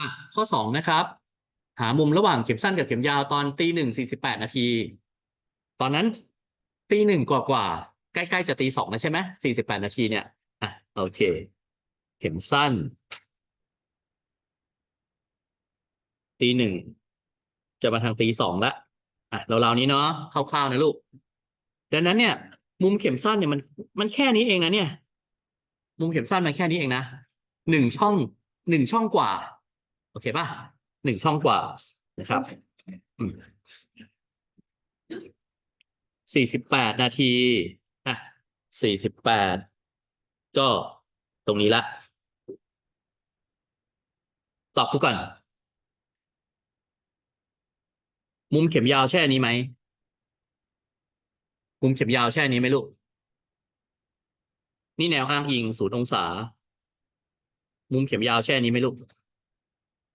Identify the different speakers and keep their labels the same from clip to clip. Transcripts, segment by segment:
Speaker 1: อะข้อสองนะครับ หามุมระหว่างเข็มสั้นกับเข็มยาวตอนตีหนึ่งสี่สิบแปดนาที ตอนนั้นตีหนึ่งกว่ากว่าใกล้ๆจะตีสองแล้วใช่ไหมสี่สิบแปดนาทีเนี่ยอะโอเค เข็มสั้น ตีหนึ่งจะมาทางตีสองละอะเราๆนี้เนาะคร่าวๆนะลูกดังนั้นเนี่ย มุมเข็มสั้นเนี่ยมันมันแค่นี้เองนะเนี่ย มุมเข็มสั้นมันแค่นี้เองนะหนึ่งช่องหนึ่งช่องกว่า เคป่ะหนึ่งช่องกว่านะครับสี่สิบแปดนาทีอะสี่สิบแปดก็ตรงนี้ละ ตอบกูก่อน มุมเข็มยาวใช่อันนี้ไหม มุมเข็มยาวใช่อันนี้ไหมลูก นี่แนวอ้างอิงศูนย์องศา มุมเข็มยาวใช่อันนี้ไหมลูก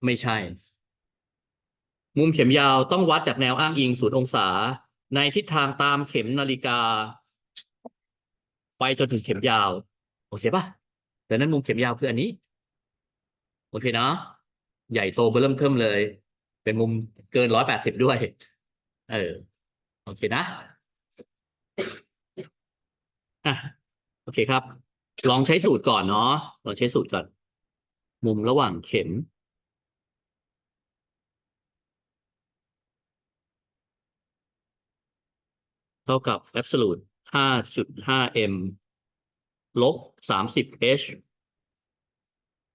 Speaker 1: ไม่ใช่ มุมเข็มยาวต้องวัดจากแนวอ้างอิงศูนย์องศา ในทิศทางตามเข็มนาฬิกา ไปจนถึงเข็มยาว โอเคป่ะดังนั้นมุมเข็มยาวคืออันนี้ โอเคเนาะใหญ่โตเบิ่มเทิมเลย เป็นมุมเกินร้อยแปดสิบด้วย เออ โอเคนะอะโอเคครับ ลองใช้สูตรก่อนเนาะลองใช้สูตรก่อน มุมระหว่างเข็ม เท่ากับ absolute 5.5 m ลบ 30 h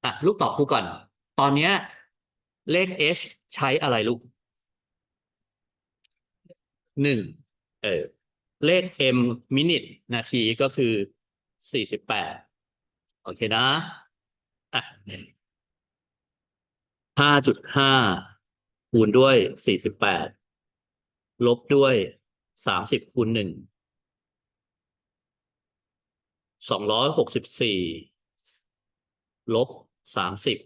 Speaker 1: อะลูกตอบครูก่อน ตอนเนี้ยเลข h ใช้อะไรลูกหนึ่งเออเลข m มินิทนาทีก็คือสี่สิบแปดโอเคนะอะห้าจุดห้าคูณด้วยสี่สิบแปดลบด้วย สามสิบคูณหนึ่งสองร้อยหกสิบสี่ลบสามสิบ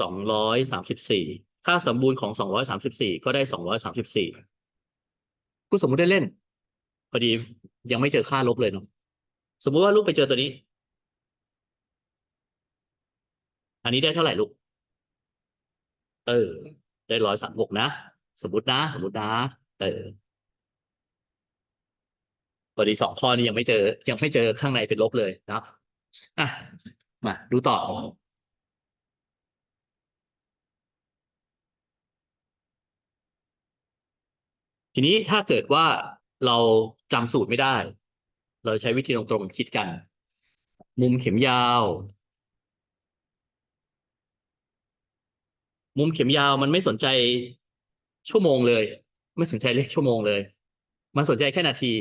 Speaker 1: สองร้อยสามสิบสี่ค่าสมบูรณ์ของสองร้อยสามสิบสี่ก็ได้สองร้อยสามสิบสี่กูสมมุติได้เล่นพอดียังไม่เจอค่าลบเลยเนาะสมมุติว่าลูกไปเจอตัวนี้ อันนี้ได้เท่าไหร่ลูก เออ ได้ร้อยสามหกนะ สมมตินะ สมมตินะ เออพอดีสองข้อนี้ยังไม่เจอ ยังไม่เจอข้างในเป็นลบเลยนะอะมาดูต่อทีนี้ถ้าเกิดว่าเราจำสูตรไม่ได้ เราใช้วิธีตรงๆคิดกัน มุมเข็มยาว มุมเข็มยาวมันไม่สนใจ ชั่วโมงเลย ไม่สนใจเลขชั่วโมงเลย มันสนใจแค่นาที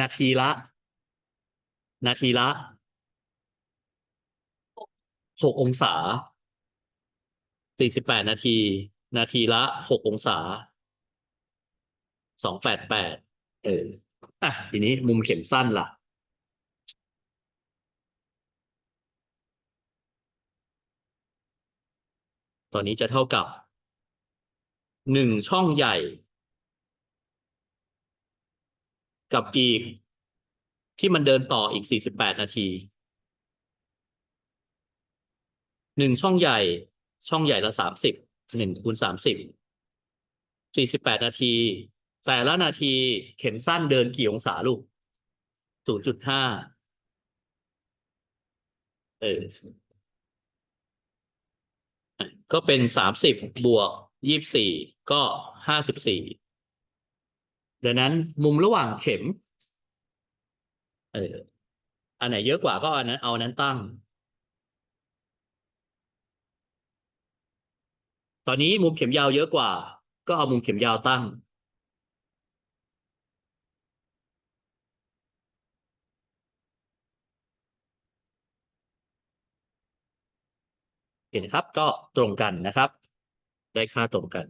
Speaker 1: นาทีละ นาทีละหกองศาสี่สิบแปดนาที นาทีละหกองศาสองแปดแปดเอออะทีนี้มุมเข็มสั้นล่ะ ตอนนี้จะเท่ากับ หนึ่งช่องใหญ่ กับอีก ที่มันเดินต่ออีกสี่สิบแปดนาทีหนึ่งช่องใหญ่ ช่องใหญ่ละสามสิบหนึ่งคูณสามสิบสี่สิบแปดนาที แต่ละนาทีเข็มสั้นเดินกี่องศาลูกศูนย์จุดห้าเออก็เป็นสามสิบบวก ยี่สิบสี่ก็ห้าสิบสี่ดังนั้นมุมระหว่างเข็ม เอออันไหนเยอะกว่าก็อันนั้นเอานั้นตั้ง ตอนนี้มุมเข็มยาวเยอะกว่า ก็เอามุมเข็มยาวตั้ง เห็นครับก็ตรงกันนะครับ ได้ค่าตรงกัน